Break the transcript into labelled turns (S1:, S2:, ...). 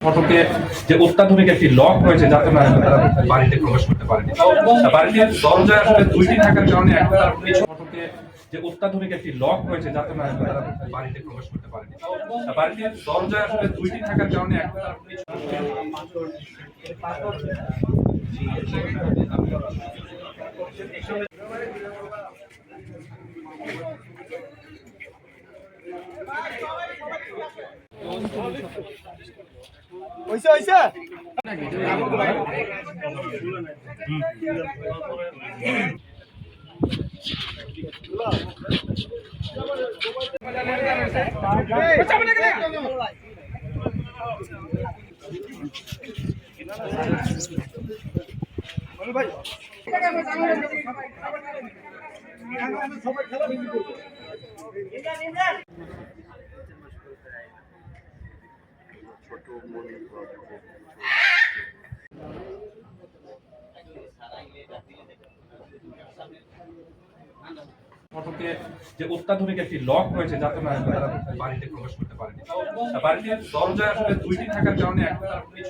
S1: ফটকে যে অত্যাধুনিক একটি লক রয়েছে যাতে তারা বাড়িতে প্রবেশ করতে পারেনি। বাড়িটির দরজা আসলে দুইটি থাকার কারণে তারা পিছু ফটকে যে অত্যাধুনিক একটি লক রয়েছে যাতে তারা বাড়িতে প্রবেশ করতে পারেনি। বাড়িটির দরজা আসলে দুইটি থাকার কারণে এখন তারা
S2: হইছে হইছে?
S1: ফটকে যে অত্যাধুনিক একটি লক রয়েছে যাতে বাড়িতে প্রবেশ করতে পারেনি। বাড়িতে দরজা আসলে দুইটি থাকার কারণে এখন